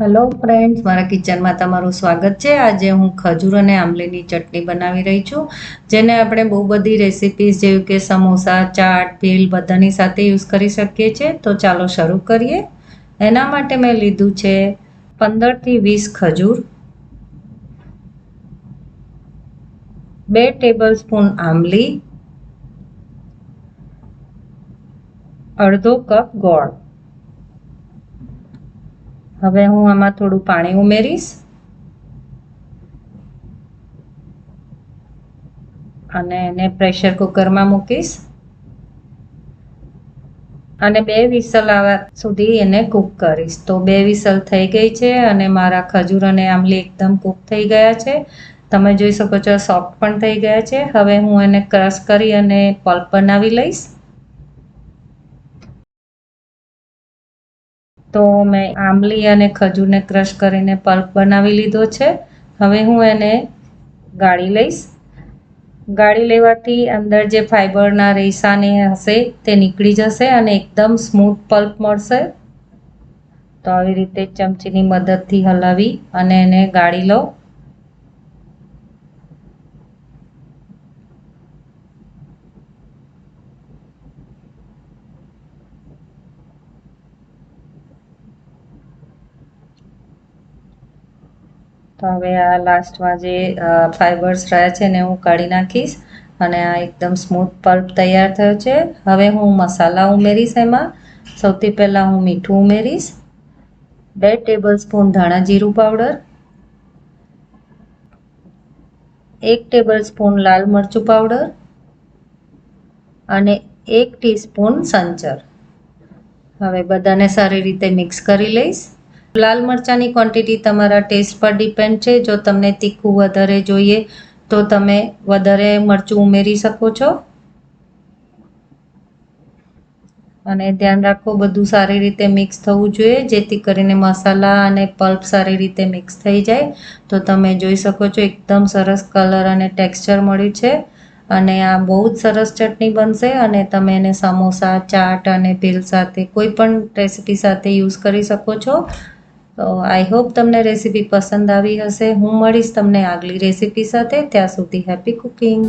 Hello friends મારા કિચનમાં તમારું સ્વાગત છે. આજે હું ખજૂર અને આંબલીની ચટણી બનાવી રહી છું, જેને આપણે બહુ બધી રેસિપીઝ જેવી કે સમોસા, ચાટ, ભીલ બધાની સાથે યુઝ કરી શકીએ છીએ. તો ચાલો શરૂ કરીએ. એના માટે મેં લીધું છે પંદરથી વીસ ખજૂર, બે ટેબલ સ્પૂન આંબલી, અડધો કપ ગોળ. હવે હું આમાં થોડું પાણી ઉમેરીશ. અને એને પ્રેશર કુકરમાં મૂકીશ. અને બે વિસલ આવવા સુધી એને કૂક કરીશ. તો બે વિસલ થઈ ગઈ છે અને મારા ખજૂર અને આંબલી એકદમ કૂક થઈ ગયા છે. તમે જોઈ શકો છો સોફ્ટ પણ થઈ ગયા છે. હવે હું એને ક્રશ કરી અને પલ્પ બનાવી લઈશ. તો મેં આંબલી અને ખજૂરને ક્રશ કરીને પલ્પ બનાવી લીધો છે. હવે હું એને ગાળી લઈશ. ગાળી લેવાથી અંદર જે ફાઈબરના રેસાને હશે તે નીકળી જશે અને એકદમ સ્મૂથ પલ્પ મળશે. તો આવી રીતે ચમચીની મદદથી હલાવી અને એને ગાળી લો. તો હવે આ લાસ્ટમાં જે ફાઈબર્સ રહ્યા છે ને હું કાઢી નાખીશ અને આ એકદમ સ્મૂથ પલ્પ તૈયાર થયો છે. હવે હું મસાલા ઉમેરીશ એમાં. સૌથી પહેલાં હું મીઠું ઉમેરીશ. બે ટેબલ સ્પૂન ધાણા જીરું પાવડર એક ટેબલ સ્પૂન લાલ મરચું પાવડર અને એક ટીસ્પૂન સંચર. હવે બધાને સારી રીતે મિક્સ કરી લઈશ. લાલ મરચાંની ક્વોન્ટિટી તમારા ટેસ્ટ પર ડિપેન્ડ છે. જો તમને તીખું વધારે જોઈએ, તો તમે વધારે મરચું ઉમેરી શકો છો. અને ધ્યાન રાખો, બધું સારી રીતે મિક્સ થવું જોઈએ, જેથી કરીને મસાલા અને પલ્પ સારી રીતે મિક્સ થઈ જાય. તો તમે જોઈ શકો છો, એકદમ સરસ કલર અને ટેક્સચર મળ્યું છે. અને આ બહુ જ સરસ ચટણી બનશે અને તમે એને સમોસા, ચાટ અને ભીલ સાથે કોઈ પણ રેસીપી સાથે યુઝ કરી શકો છો. તો આઈ હોપ તમને રેસીપી પસંદ આવી હશે. હું મળીશ તમને આગલી રેસીપી સાથે. ત્યાં સુધી હેપી કુકિંગ